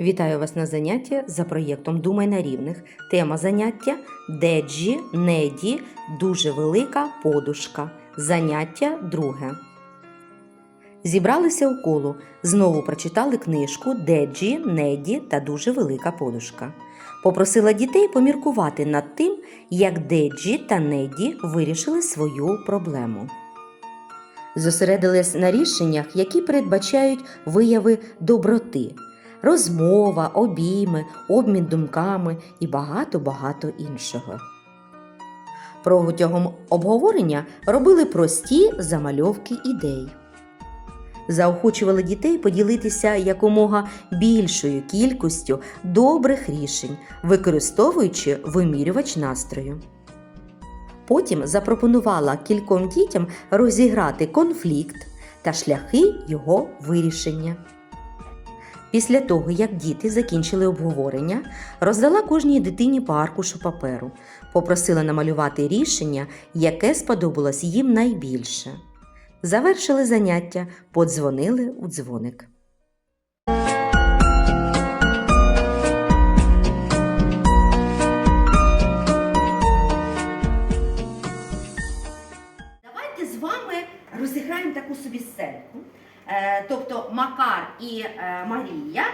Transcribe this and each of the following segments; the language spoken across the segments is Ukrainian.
Вітаю вас на занятті за проєктом Думай на рівних. Тема заняття Деджі, Неді, дуже велика подушка. Заняття друге. Зібралися у коло. Знову прочитали книжку Деджі, Неді та дуже велика подушка. Попросила дітей поміркувати над тим, як Деджі та Неді вирішили свою проблему. Зосередились на рішеннях, які передбачають вияви доброти, розмова, обійми, обмін думками і багато-багато іншого. Протягом обговорення робили прості замальовки ідей. Заохочували дітей поділитися якомога більшою кількістю добрих рішень, використовуючи вимірювач настрою. Потім запропонувала кільком дітям розіграти конфлікт та шляхи його вирішення. Після того, як діти закінчили обговорення, роздала кожній дитині по аркушу паперу, попросила намалювати рішення, яке сподобалось їм найбільше. Завершили заняття, подзвонили у дзвоник. Тобто Макар і е, Марія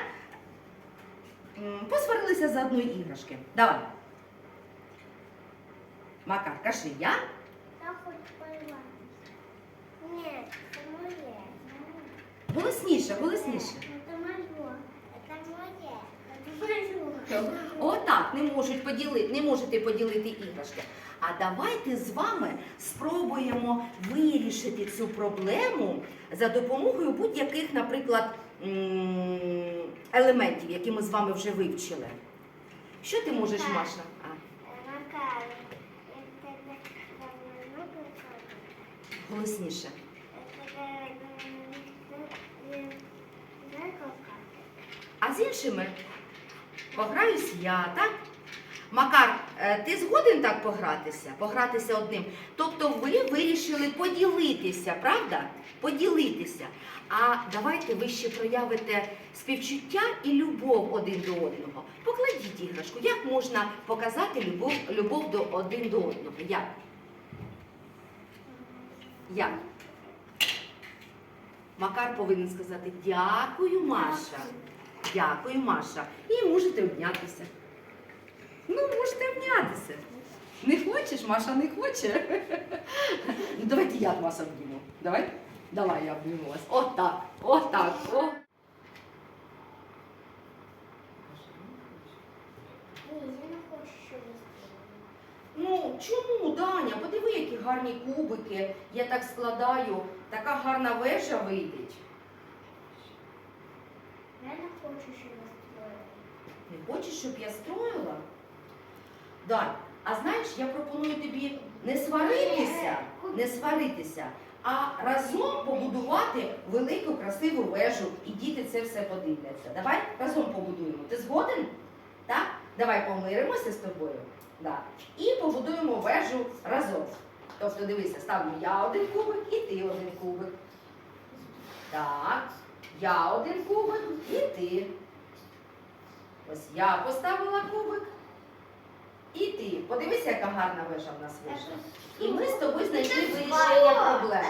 посварилися за одної іграшки. Давай. Макар, кажи я. Я хочу поймать. Ні, це моє. Голосніше, голосніше. Отак не можуть поділити, не можете поділити іграшки. А давайте з вами спробуємо вирішити цю проблему за допомогою будь-яких, наприклад, елементів, які ми з вами вже вивчили. Що ти можеш, Маша? Голосніше. А з іншими пограюсь я, так? Макар, е, ти згоден так погратися? Погратися одним. Тобто ви вирішили поділитися, правда? Поділитися. А давайте ви ще проявите співчуття і любов один до одного. Покладіть іграшку. Як можна показати любов, любов до один до одного? Як? Як? Макар повинен сказати дякую, Маша. Дякую, Маша. І можете обнятися. Ну, можете обнятися. Не хочеш, Маша не хоче. Ну, давайте я вас обніму. Давай? Давай я обніму вас. Отак, отак. О. Ні, я не хочу, щоб ви Ну, чому, Даня? Подиви, які гарні кубики. Я так складаю. Така гарна вежа вийде. Я не хочу, щоб ви строїли. Не хочеш, щоб я строїла? Дань, а знаєш, я пропоную тобі не сваритися, не сваритися, а разом побудувати велику красиву вежу, і діти це все подивляться. Давай разом побудуємо. Ти згоден? Так? Давай помиримося з тобою. Да. І побудуємо вежу разом. Тобто, дивися, ставлю я один кубик і ти один кубик. Так, я один кубик і ти. Ось я поставила кубик. І ти. Подивися, яка гарна вежа в нас вийшла. І ми з тобою знайшли вирішення проблем.